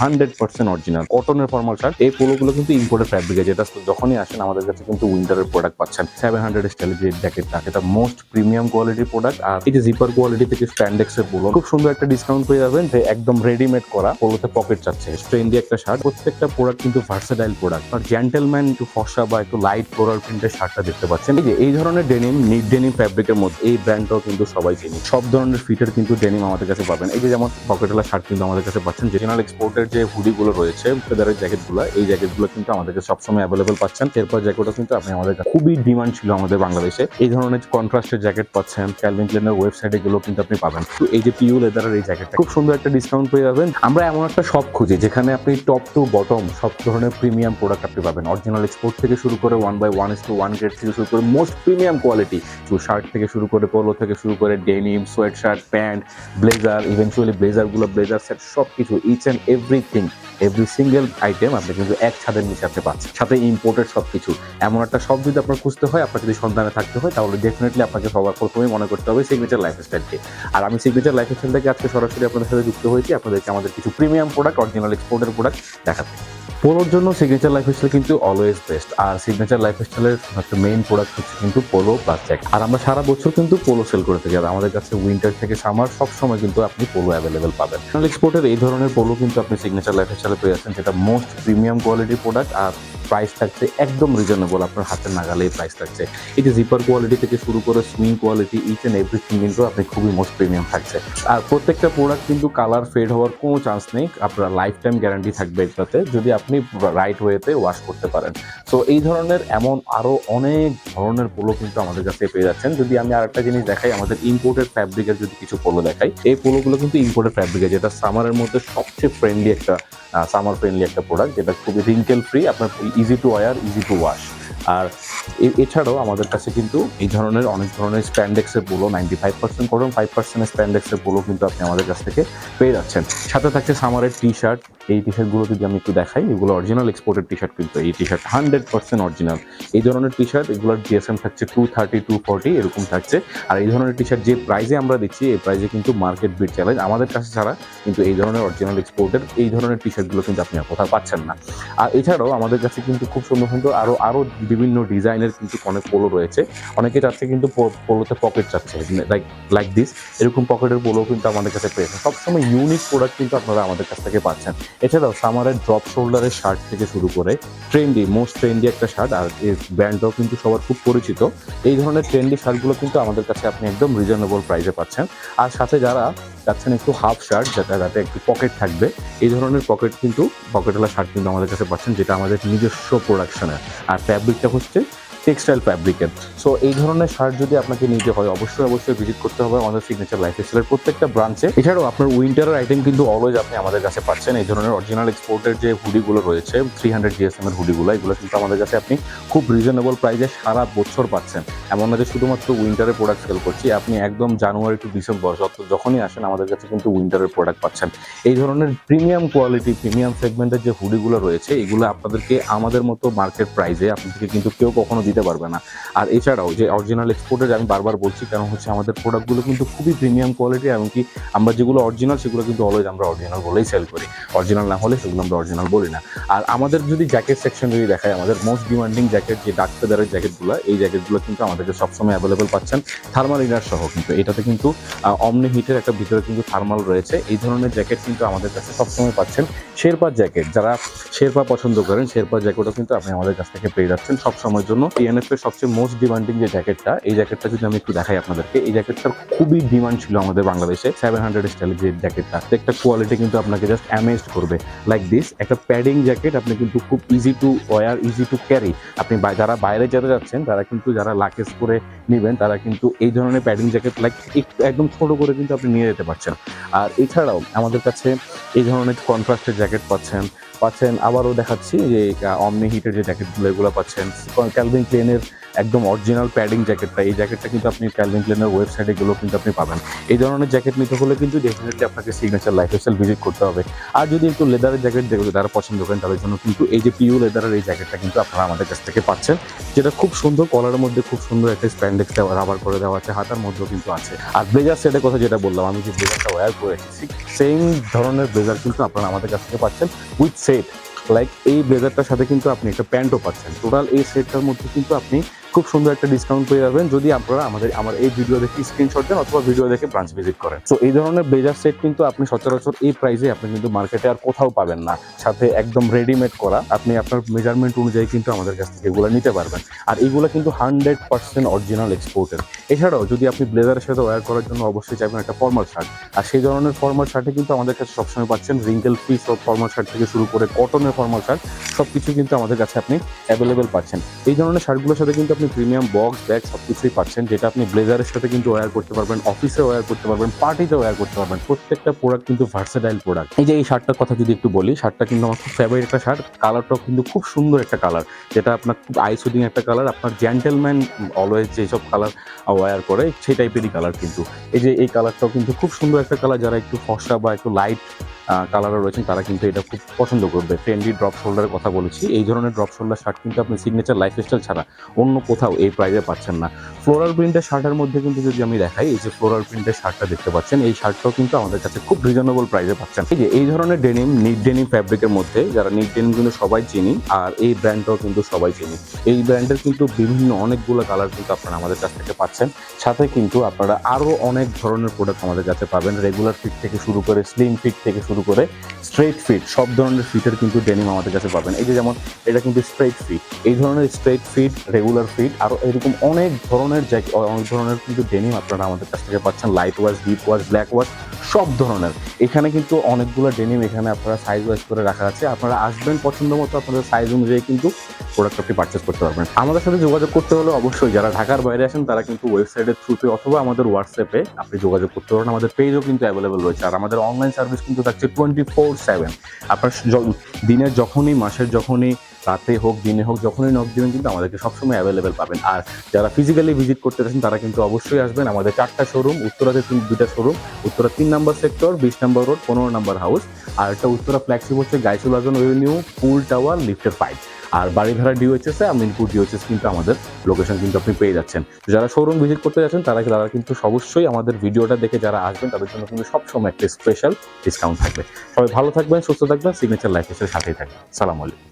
Hundred percent original কটনের formal shirt এই পোলোগুলো কিন্তু ইম্পোর্টেড ফ্যাব্রিকে যেটা যখনই আসেন আমাদের কাছে কিন্তু উইন্টারের প্রোডাক্ট পাচ্ছেন। সেভেন হান্ড্রেড স্টাইলের যে জ্যাকেটটা এটা মোস্ট প্রিমিয়াম কোয়ালিটির প্রোডাক্ট আর এই যে জিপার কোয়ালিটি থেকে স্প্যান্ডেক্স এর পোলো খুব সুন্দর একটা ডিসকাউন্ট পেয়ে যাবেন যে একদম রেডিমেড করা পোলোতে পকেট চাচ্ছে। ট্রেন্ডি একটা শার্ট প্রত্যেকটা প্রোডাক্ট কিন্তু ভার্সেটাইল প্রোডাক্ট আর জেন্টেলম্যান একটু ফসা বা একটু লাইট ফ্লোরাল প্রিন্টের শার্টটা দেখতে পাচ্ছেন। এই যে, এই ধরনের ডেনিম নিট ডেনিম ফ্যাব্রিকের মধ্যে, এই ব্র্যান্ডটাও কিন্তু সবাই চিনি। সব ধরনের ফিটের কিন্তু ডেনিম আমাদের কাছে পাবেন। এই যে যেমন পকেটওয়ালা শার্ট কিন্তু আমাদের কাছে পাচ্ছেন জেনারেল এক্সপোর্টের যে হুডিগুলো রয়েছে, ফেদারের জ্যাকেটগুলো, এই জ্যাকেটগুলো কিন্তু আমাদের সবসময় অ্যাভেলেবল পাচ্ছেন। এরপর জ্যাকেটও কিন্তু আপনি আমাদের খুবই ডিমান্ড ছিল আমাদের বাংলাদেশে। এই ধরনের কন্ট্রাস্টের জ্যাকেট পাচ্ছেন ক্যালভিন ক্লেনের ওয়েবসাইটে গুলো কিন্তু আপনি পাবেন। তো এই যে পিউ লেদারের এই জ্যাকেটটা খুব সুন্দর একটা ডিসকাউন্ট পেয়ে যাবেন। আমরা এমন একটা শপ খুঁজি, যেখানে আপনি টপ টু বটম সব ধরনের প্রিমিয়াম প্রোডাক্ট আপনি পাবেন। অরিজিনাল এক্সপোর্ট থেকে শুরু করে one by one is to one grade থেকে শুরু করে মোস্ট প্রিমিয়াম কোয়ালিটি শার্ট থেকে শুরু করে পোলো থেকে শুরু করে denim sweat shirt pant blazer eventually ব্লেজারগুলো blazer set সব কিছু each and everything every single item আপনি কিন্তু এক ছাদের নিচে আপনি পাচ্ছেন সাথে ইম্পোর্টেড সব কিছু এমন একটা সব যদি আপনার খুঁজতে হয়, আপনার যদি সন্ধানে থাকতে হয়, তাহলে ডেফিনেটলি আপনাকে সবার প্রথমেই মনে করতে হবে সিগনেচার লাইফস্টাইলকে আর আমি সিগনেচার লাইফস্টাইল থেকে আজকে সরাসরি আপনাদের সাথে যুক্ত হয়েছি। আপনাদেরকে আমাদের কিছু প্রিমিয়াম প্রোডাক্ট অরিজিনাল এক্সপোর্টের প্রোডাক্ট দেখাতে। পোলোর জন্য সিগনেচার লাইফ স্টাইল কিন্তু অলওয়েজ বেস্ট আর সিগনেচার লাইফস্টাইলের একটা মেইন প্রোডাক্ট হচ্ছে কিন্তু পোলো প্লাস জ্যাকেট আর আমরা সারা বছর কিন্তু পোলো সেল করে থাকি। আর আমাদের কাছে উইন্টার থেকে সামার সব সময় কিন্তু আপনি পোলো অ্যাভেলেবেল পাবেন। এক্সপোর্টের এই ধরনের পোলো কিন্তু আপনি সিগনেচার লাইফ লাইফস্টাইলে পেয়ে যাচ্ছেন। যেটা মোস্ট প্রিমিয়াম কোয়ালিটি প্রোডাক্ট আর প্রাইস থাকছে একদম রিজনেবল আপনার হাতের নাগালে প্রাইস থাকছে। যে জিপার কোয়ালিটি থেকে শুরু করে sewing quality each and everything কিন্তু আপনি খুবই মোস্ট প্রিমিয়াম থাকছে। আর প্রত্যেকটা প্রোডাক্ট কিন্তু কালার ফেড হওয়ার কোনো চান্স নেই, আপনার লাইফ টাইম গ্যারান্টি থাকবে এটাতে, যদি আপনি রাইট ওয়েতে ওয়াশ করতে পারেন। সো এই ধরনের এমন আরও অনেক ধরনের পোলো কিন্তু আমাদের কাছে পেয়ে যাচ্ছেন। যদি আমি আরেকটা জিনিস দেখাই, আমাদের ইম্পোর্টেড ফ্যাব্রিকের যদি কিছু পোলো দেখাই, এই পোলোগুলো কিন্তু ইম্পোর্টেড ফ্যাব্রিকের যেটা সামারের মধ্যে সবচেয়ে ফ্রেন্ডলি একটা সামার ফ্রেন্ডলি একটা প্রোডাক্ট যেটা খুবই রিঙ্কেল ফ্রি আপনার easy to wear easy to wash আর এছাড়াও আমাদের কাছে কিন্তু এই ধরনের, অনেক ধরনের স্প্যান্ডেক্সের বলো নাইনটি ফাইভ পার্সেন্ট করুন। ফাইভ পার্সেন্ট স্প্যান্ডেক্সের পোলো কিন্তু আপনি আমাদের কাছ থেকে পেয়ে যাচ্ছেন। সাথে থাকছে সামারের টি শার্ট এই টি শার্টগুলো যদি আমি একটু দেখাই, এগুলো অরিজিনাল এক্সপোর্টেড টি শার্ট কিন্তু। এই T shirt hundred percent original এই ধরনের টি শার্ট এগুলোর জিএসএম থাকছে টু থার্টি টু ফর্টি এরকম থাকছে। আর এই ধরনের টি শার্ট যে প্রাইজে আমরা দিচ্ছি এই প্রাইজে কিন্তু মার্কেট বিট চ্যালেঞ্জ আমাদের কাছে ছাড়া কিন্তু এই ধরনের অরিজিনাল এক্সপোর্টের এই ধরনের টি শার্টগুলো কিন্তু আপনি আর কোথাও পাচ্ছেন না। আর এছাড়াও আমাদের কাছে কিন্তু খুব সুন্দর সুন্দর আরও আরও বিভিন্ন ডিজাইনের কিন্তু অনেক পোলো রয়েছে। অনেকে চাচ্ছে কিন্তু পোলোতে পকেট চাচ্ছে লাইক লাইক দিস এরকম পকেটের পোলো কিন্তু আমাদের কাছে পেয়েছে। সবসময় ইউনিক প্রোডাক্ট কিন্তু আপনারা আমাদের কাছ থেকে পাচ্ছেন। এছাড়াও সামারের ড্রপ শোল্ডারের শার্ট থেকে শুরু করে ট্রেন্ডি মোস্ট ট্রেন্ডি একটা শার্ট আর এই ব্র্যান্ডটাও কিন্তু সবার খুব পরিচিত। এই ধরনের ট্রেন্ডি শার্টগুলো কিন্তু আমাদের কাছে আপনি একদম রিজনেবল প্রাইসে পাচ্ছেন। আর সাথে যারা চাচ্ছেন একটু হাফ শার্ট যেটা যাতে একটু পকেট থাকবে, এই ধরনের পকেট কিন্তু পকেটওয়ালা শার্ট কিন্তু আমাদের কাছে পাচ্ছেন, যেটা আমাদের নিজস্ব প্রোডাকশনের আর ফ্যাব্রিকটা হচ্ছে টেক্সটাইল ফ্যাব্রিকের সো এই ধরনের শার্ট যদি আপনাকে নিতে হয়, অবশ্যই অবশ্যই ভিজিট করতে হবে আমাদের সিগনেচার লাইফ স্টাইলের প্রত্যেকটা ব্রাঞ্চে এছাড়াও আপনার উইন্টারের আইটেম কিন্তু অলওয়েজ আপনি আমাদের কাছে পাচ্ছেন। এই ধরনের অরিজিনাল এক্সপোর্টের যে হুডিগুলো রয়েছে থ্রি হান্ড্রেড জিএসএম এর হুডিগুলো এগুলো কিন্তু আমাদের কাছে আপনি খুব রিজনেবল প্রাইসে সারা বছর পাচ্ছেন। এমন না যে শুধুমাত্র উইন্টারের প্রোডাক্ট সেল করছি, আপনি একদম জানুয়ারি টু ডিসেম্বর যত- যখনই আসেন, আমাদের কাছে কিন্তু উইন্টারের প্রোডাক্ট পাচ্ছেন। এই ধরনের প্রিমিয়াম কোয়ালিটি প্রিমিয়াম সেগমেন্টের যে হুডিগুলো রয়েছে, এগুলো আপনাদেরকে আমাদের মতো মার্কেট প্রাইসে আপনাদেরকে কিন্তু কেউ কখনো দিতে পারবে না। আর এছাড়াও যে অরিজিনাল এক্সপোর্টের আমি বারবার বলছি কারণ হচ্ছে আমাদের প্রোডাক্টগুলো কিন্তু খুবই প্রিমিয়াম কোয়ালিটি এমনকি আমরা যেগুলো অরিজিনাল সেগুলো কিন্তু অলওয়েজ আমরা অরিজিনাল বলেই সেল করি। অরিজিনাল না হলে সেগুলো আমরা অরিজিনাল বলি না। আর আমাদের যদি জ্যাকেট সেকশন যদি দেখায় আমাদের মোস্ট ডিমান্ডিং জ্যাকেট যে ডাক ফেদারের জ্যাকেটগুলো এই জ্যাকেটগুলো কিন্তু আমাদেরকে সবসময় অ্যাভেলেবেল পাচ্ছেন থার্মাল ইনার সহ কিন্তু। এটাতে কিন্তু অমনি হিটের একটা ভিতরে কিন্তু থার্মাল রয়েছে। এই ধরনের জ্যাকেট কিন্তু আমাদের কাছে সবসময় পাচ্ছেন শেরপা জ্যাকেট যারা শেরপা পছন্দ করেন, শেরপা জ্যাকেটও কিন্তু আপনি আমাদের কাছ থেকে পেয়ে যাচ্ছেন সব সময়ের জন্য টিএনএফ এর সবচেয়ে মোস্ট ডিমান্ডিং যে জ্যাকেটটা, এই জ্যাকেটটা যদি আমি একটু দেখাই আপনাদেরকে, এই জ্যাকেটটার খুবই ডিমান্ড ছিল আমাদের বাংলাদেশে। সেভেন হান্ড্রেড স্টাইলের যে জ্যাকেটটা একটা কোয়ালিটি কিন্তু আপনাকে জাস্ট অ্যামেজড করবে। লাইক দিস একটা প্যাডিং জ্যাকেট আপনি কিন্তু খুব easy to wear easy to carry আপনি যারা বাইরে যারা যাচ্ছেন, তারা কিন্তু যারা লাকেজ করে নেবেন, তারা কিন্তু এই ধরনের প্যাডিং জ্যাকেট লাইক একটু, একদম ছোটো করে কিন্তু আপনি নিয়ে যেতে পারছেন। আর এছাড়াও আমাদের কাছে এই ধরনের কন্ট্রাস্টের জ্যাকেট পাচ্ছেন পাচ্ছেন আবারও দেখাচ্ছি যে অমনি হিটের যে জ্যাকেটগুলো এগুলো পাচ্ছেন। ক্যালভিন ক্লেনের একদম অরিজিনাল প্যাডিং জ্যাকেটটা এই জ্যাকেটটা কিন্তু আপনি ক্যালভিন ক্লেনের ওয়েবসাইটে গেলেও কিন্তু আপনি পাবেন। এই ধরনের জ্যাকেট নিতে হলে কিন্তু ডেফিনেটলি আপনাকে সিগনেচার লাইফ লাইফস্টাইল ভিজিট করতে হবে। আর যদি একটু লেদারের জ্যাকেট দেখবে যারা পছন্দ করেন, তাদের জন্য কিন্তু এই যে পিউ লেদারের এই জ্যাকেটটা কিন্তু আপনারা আমাদের কাছ থেকে পাচ্ছেন। যেটা খুব সুন্দর কলারের মধ্যে খুব সুন্দর একটা স্প্যান্ডেক্স দেওয়া রাবার করে দেওয়া আছে, হাতার মধ্যেও কিন্তু আছে। আর ব্লেজার সেটের কথা যেটা বললাম, আমি যে ব্লেজারটা ওয়্যার করেছি সেম ধরনের ব্লেজার কিন্তু আপনারা আমাদের কাছ থেকে পাচ্ছেন উইথ সেট লাইক এই ব্লেজারটার সাথে কিন্তু আপনি একটা প্যান্টও পাচ্ছেন। টোটাল এই সেটটার মধ্যে কিন্তু আপনি খুব সুন্দর একটা ডিসকাউন্ট পেয়ে যাবেন যদি আপনারা আমাদের, আমার এই ভিডিও দেখে স্ক্রিনশট দেন অথবা ভিডিও দেখে ব্রাঞ্চ ভিজিট করেন। তো এই ধরনের ব্লেজার সেট কিন্তু আপনি সচরাচর এই প্রাইসে আপনি কিন্তু মার্কেটে আর কোথাও পাবেন না। সাথে একদম রেডিমেড করা। আপনি আপনার মেজারমেন্ট অনুযায়ী কিন্তু আমাদের কাছ থেকে এগুলো নিতে পারবেন। আর এগুলো কিন্তু হান্ড্রেড পার্সেন্ট অরিজিনাল এক্সপোর্টের এছাড়াও যদি আপনি ব্লেজারের সাথে ওয়্যার করার জন্য অবশ্যই চাইবেন একটা ফর্মাল শার্ট আর সেই ধরনের ফর্মাল শার্টে কিন্তু আমাদের কাছে সবসময় পাচ্ছেন রিঙ্কেল ফ্রি সব ফর্মাল শার্ট থেকে শুরু করে কটনের ফর্মাল শার্ট সব কিছু কিন্তু আমাদের কাছে আপনি অ্যাভেলেবেল পাচ্ছেন। এই ধরনের শার্টগুলোর সাথে কিন্তু আপনি প্রিমিয়াম বক্স ব্যাগ সব কিছুই পাচ্ছেন, যেটা আপনি ব্লেজারের সাথে কিন্তু ওয়্যার করতে পারবেন অফিসে ওয়্যার করতে পারবেন পার্টিতে ওয়্যার করতে পারবেন, প্রত্যেকটা প্রোডাক্ট কিন্তু ভার্সেটাইল প্রোডাক্ট এই যে এই শার্টটার কথা যদি একটু বলি শার্টটা কিন্তু আমার খুব ফেভারিট একটা শার্ট কালারটাও কিন্তু খুব সুন্দর একটা কালার যেটা আপনার খুব আই সুদিং একটা কালার আপনার জেন্টেলম্যান অলওয়েজ যেসব কালার ওয়্যার করে, সেই টাইপেরই কালার কিন্তু। এই যে এই কালারটাও কিন্তু খুব সুন্দর একটা কালার যারা একটু ফসা বা একটু লাইট কালারে রয়েছেন, তারা কিন্তু এটা খুব পছন্দ করবে। ট্রেন্ডি ড্রপ শোল্ডারের কথা বলেছি। এই ধরনের ড্রপ শোল্ডার শার্ট কিন্তু আপনি সিগনেচার লাইফস্টাইল ছাড়া অন্য কোথাও এই প্রাইজে পাচ্ছেন না। ফ্লোরাল প্রিন্টের শার্টের মধ্যে কিন্তু যদি আমি দেখাই, এই যে ফ্লোরাল প্রিন্টের শার্টটা দেখতে পাচ্ছেন, এই শার্টটাও কিন্তু আমাদের কাছে খুব রিজনেবল প্রাইসে পাচ্ছেন। এই যে, এই ধরনের ডেনিম নিট ডেনিম ফ্যাব্রিকের মধ্যে যারা নিট ডেনিম কিন্তু সবাই চিনি, আর এই ব্র্যান্ডটাও কিন্তু সবাই চিনি। এই ব্র্যান্ডের কিন্তু বিভিন্ন অনেকগুলো কালার কিন্তু আপনারা আমাদের কাছ থেকে পাচ্ছেন। সাথে কিন্তু আপনারা আরও অনেক ধরনের প্রোডাক্ট আমাদের কাছে পাবেন। রেগুলার ফিট থেকে শুরু করে স্লিম ফিট থেকে শুরু করে স্ট্রেট ফিট সব ধরনের ফিটের কিন্তু ডেনিম আমাদের কাছে পাবেন। এই যে যেমন, এটা কিন্তু স্ট্রেট ফিট এই ধরনের স্ট্রেট ফিট রেগুলার ফিট আরও এরকম অনেক ধরনের অনেক ধরনের কিন্তু ডেনিম আপনারা আমাদের কাছ থেকে পাচ্ছেন light wash deep wash black wash সব ধরনের। এখানে কিন্তু অনেকগুলো ডেনিম এখানে আপনারা সাইজ ওয়াইজ করে রাখা আছে। আপনারা আসবেন পছন্দ মতো, আপনাদের সাইজ অনুযায়ী কিন্তু প্রোডাক্ট আপনি পারচেস করতে পারবেন। আমাদের সাথে যোগাযোগ করতে হলে অবশ্যই যারা ঢাকার বাইরে আসেন, তারা কিন্তু ওয়েবসাইটের থ্রুতে অথবা আমাদের হোয়াটসঅ্যাপে আপনি যোগাযোগ করতে পারেন। আমাদের পেজও কিন্তু অ্যাভেলেবেল রয়েছে। আর আমাদের অনলাইন সার্ভিস কিন্তু থাকছে টোয়েন্টি ফোর সেভেন আপনার দিনের যখনই, মাসের যখনই রাতে হোক, দিনে হোক, যখনই নক দিবেন কিন্তু আমাদেরকে সবসময় অ্যাভেলেবেল পাবেন। আর যারা ফিজিক্যালি ভিজিট করতে চাচ্ছেন, তারা কিন্তু অবশ্যই আসবেন। আমাদের চারটা শোরুম উত্তরাতে তিন দুইটা শোরুম উত্তরা তিন নম্বর সেক্টর বিশ নম্বর রোড পনেরো নম্বর হাউস আর একটা উত্তরা ফ্ল্যাগশিপ হচ্ছে Gausul Azam avenue pool tower লিফটের ফাইভ আর বাড়িধারা ডিওএইচএস এ মিনপুর ডিওএইচএস কিন্তু আমাদের লোকেশন কিন্তু আপনি পেয়ে যাচ্ছেন। যারা শোরুম ভিজিট করতে যাচ্ছেন, তারা তারা কিন্তু অবশ্যই আমাদের ভিডিওটা দেখে যারা আসবেন, তাদের জন্য কিন্তু সবসময় একটা স্পেশাল ডিসকাউন্ট থাকবে। সবাই ভালো থাকবেন, সুস্থ থাকবেন সিগনেচার লাইফ সাথেই থাকবেন। সালাম আলাইকুম।